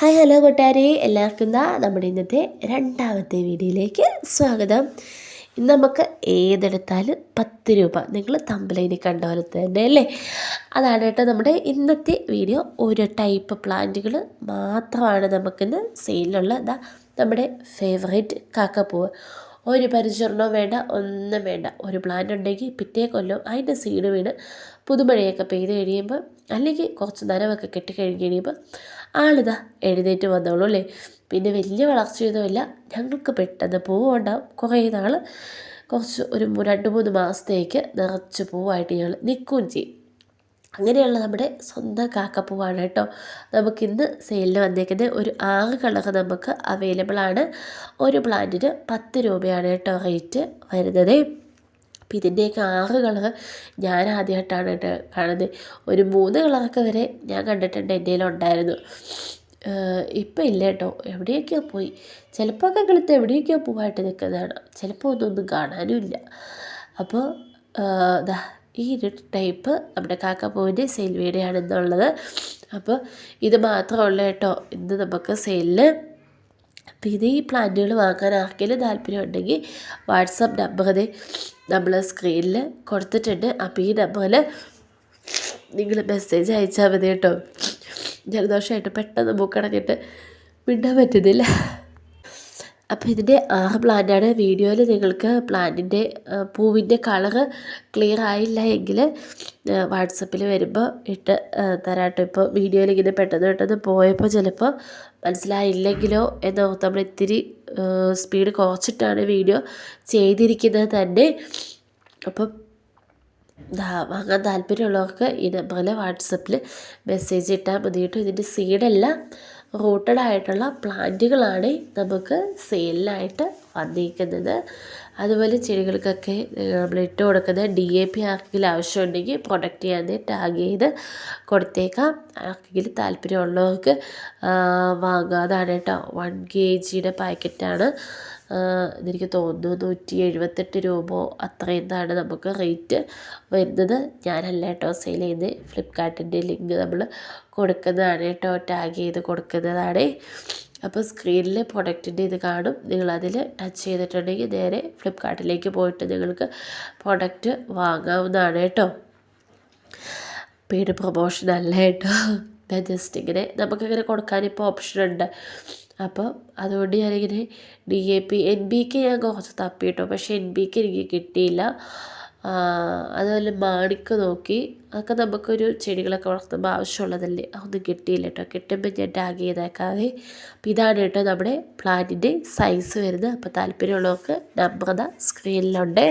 Hi hello കൂട്ടുകാരെ എല്ലാവർക്കും ദാ നമ്മുടെ ഇന്നത്തെ രണ്ടാമത്തെ വീഡിയോയിലേക്ക് സ്വാഗതം. ഇന്ന് നമുക്ക് ഏതെടുത്താലും പത്ത് രൂപ. നിങ്ങൾ തമ്പലൈനി കണ്ട പോലെ തന്നെ അല്ലേ? അതാണ് കേട്ടോ നമ്മുടെ ഇന്നത്തെ വീഡിയോ. ഒരു ടൈപ്പ് പ്ലാന്റുകൾ മാത്രമാണ് നമുക്കിന്ന് സെയിലുള്ള ഇതാ നമ്മുടെ ഫേവറേറ്റ് കാക്കപ്പൂവ്. ഒരു പരിചരണവും വേണ്ട ഒന്നും വേണ്ട. ഒരു പ്ലാന്റ് ഉണ്ടെങ്കിൽ പിറ്റേ കൊല്ലം അതിന്റെ സീഡ് വീണ് പുതുമഴയൊക്കെ പെയ്ത് കഴിയുമ്പോൾ അല്ലെങ്കിൽ കുറച്ച് നനവൊക്കെ കെട്ടി കഴിഞ്ഞ് കഴിയുമ്പോൾ ആളിതാ എഴുന്നേറ്റ് വന്നോളൂ അല്ലേ? പിന്നെ വലിയ വളർച്ചയൊന്നുമില്ല. ഞങ്ങൾക്ക് പെട്ടെന്ന് പൂവുണ്ടാവും. കുറേ നാൾ കുറച്ച് ഒരു രണ്ട് മൂന്ന് മാസത്തേക്ക് നിറച്ച് പൂവായിട്ട് ഞങ്ങൾ നിൽക്കുകയും ചെയ്യും. അങ്ങനെയുള്ള നമ്മുടെ സ്വന്തം കാക്കപ്പൂവാണ് കേട്ടോ. നമുക്കിന്ന് സെയിലിൽ വന്നേക്കുന്നത് ഒരു ആറ് കളർ നമുക്ക് അവൈലബിൾ ആണ്. ഒരു പ്ലാന്റിന് പത്ത് രൂപയാണ് കേട്ടോ റേറ്റ് വരുന്നത്. അപ്പം ഇതിന്റെയൊക്കെ ആറ് കളർ ഞാൻ ആദ്യമായിട്ടാണ് കേട്ടോ കാണുന്നത്. ഒരു മൂന്ന് കളറൊക്കെ വരെ ഞാൻ കണ്ടിട്ടുണ്ട് എന്റെ ഉണ്ടായിരുന്നു. ഇപ്പം ഇല്ല കേട്ടോ. എവിടെയൊക്കെയോ പോയി. ചിലപ്പോൾ ഒക്കെ കളിത്ത് എവിടെയൊക്കെയോ പോവായിട്ട് നിൽക്കുന്നതാണ്. ചിലപ്പോൾ ഒന്നൊന്നും കാണാനും ഇല്ല. അപ്പോൾ ഈ ഒരു ടൈപ്പ് നമ്മുടെ കാക്കപ്പൂവിന്റെ സെയിൽ വീഡിയോ ആണെന്നുള്ളത് അപ്പോൾ ഇത് മാത്രമുള്ള കേട്ടോ ഇന്ന് നമുക്ക് സെയിലിൽ ഇത് ഈ പ്ലാന്റുകൾ വാങ്ങാൻ ആർക്കെങ്കിലും താല്പര്യം ഉണ്ടെങ്കിൽ വാട്സപ്പ് നമ്പർ നമ്മൾ സ്ക്രീനിൽ കൊടുത്തിട്ടുണ്ട്. അപ്പോൾ ഈ നമ്പറിൽ നിങ്ങൾ മെസ്സേജ് അയച്ചാൽ മതി കേട്ടോ. ജലദോഷമായിട്ട് പെട്ടെന്ന് മൂക്കടഞ്ഞിട്ട് വിടാൻ പറ്റുന്നില്ല. അപ്പോൾ ഇതിന്റെ ആറ് പ്ലാന്റാണ് വീഡിയോയിൽ നിങ്ങൾക്ക് പ്ലാന്റിന്റെ പൂവിന്റെ കളറ് ക്ലിയർ ആയില്ല എങ്കിൽ വാട്സപ്പിൽ വരുമ്പോൾ ഇട്ട് തരാട്ടോ. ഇപ്പോൾ വീഡിയോയിൽ ഇങ്ങനെ പെട്ടെന്ന് പെട്ടെന്ന് പോയപ്പോൾ ചിലപ്പോൾ മനസ്സിലായില്ലെങ്കിലോ എന്നോർത്ത് നമ്മൾ ഇത്തിരി സ്പീഡ് കുറച്ചിട്ടാണ് വീഡിയോ ചെയ്തിരിക്കുന്നത് തന്നെ. അപ്പം വാങ്ങാൻ താല്പര്യമുള്ളവർക്ക് ഈ നമ്പറിൽ വാട്സപ്പിൽ മെസ്സേജ് ഇട്ടാൽ മതി കേട്ടോ ഇതിന്റെ സീഡെല്ലാം റൂട്ടഡ് ആയിട്ടുള്ള പ്ലാന്റുകളാണ് നമുക്ക് സെയിലിനായിട്ട് വന്നിരിക്കുന്നത് അതുപോലെ ചെടികൾക്കൊക്കെ നമ്മൾ ഇട്ട് കൊടുക്കുന്ന ഡി എ പി ആർക്കെങ്കിലും ആവശ്യമുണ്ടെങ്കിൽ പ്രൊഡക്റ്റ് ചെയ്യാൻ ടാഗ് ചെയ്ത് കൊടുത്തേക്കാം. ആർക്കെങ്കിലും താല്പര്യമുള്ളവർക്ക് വാങ്ങാതാണ് കേട്ടോ. വൺ കെ ജിയുടെ പാക്കറ്റാണ്. എനിക്ക് തോന്നുന്നു നൂറ്റി എഴുപത്തെട്ട് രൂപ അത്രയെന്നാണ് നമുക്ക് റേറ്റ് വരുന്നത്. ഞാനല്ല കേട്ടോ സെയിൽ ചെയ്യുന്നത്. ഫ്ലിപ്കാർട്ടിന്റെ ലിങ്ക് നമ്മൾ കൊടുക്കുന്നതാണ് കേട്ടോ. ടാഗ് ചെയ്ത് കൊടുക്കുന്നതാണ്. അപ്പോൾ സ്ക്രീനിൽ പ്രൊഡക്റ്റിന്റെ ഇത് കാണും. നിങ്ങളതിൽ ടച്ച് ചെയ്തിട്ടുണ്ടെങ്കിൽ നേരെ ഫ്ലിപ്പ്കാർട്ടിലേക്ക് പോയിട്ട് നിങ്ങൾക്ക് പ്രൊഡക്റ്റ് വാങ്ങാവുന്നതാണ് കേട്ടോ. പെയ്ഡ് പ്രൊമോഷൻ അല്ല കേട്ടോ. ഞാൻ ജസ്റ്റ് ഇങ്ങനെ നമുക്കിങ്ങനെ കൊടുക്കാനിപ്പോൾ ഓപ്ഷൻ ഉണ്ട്. അപ്പോൾ അതുകൊണ്ട് ഞാനിങ്ങനെ ഡി എ പി എൻ ബിക്ക് ഞാൻ കുറച്ച് തപ്പിയിട്ടു. പക്ഷേ എൻ ബിക്ക് എനിക്ക് കിട്ടിയില്ല. അതുപോലെ മാണിക്ക് നോക്കി അതൊക്കെ നമുക്കൊരു ചെടികളൊക്കെ വളർത്തുമ്പോൾ ആവശ്യമുള്ളതല്ലേ? അതൊന്നും കിട്ടിയില്ല കേട്ടോ കിട്ടുമ്പോൾ ഞാൻ ടാഗ് ചെയ്തേക്കാവേ. അപ്പോൾ ഇതാണ് കേട്ടോ നമ്മുടെ പ്ലാന്റിന്റെ സൈസ് വരുന്നത്. അപ്പോൾ താല്പര്യമുള്ളവർക്ക് നമ്പർ സ്ക്രീനിലുണ്ടേ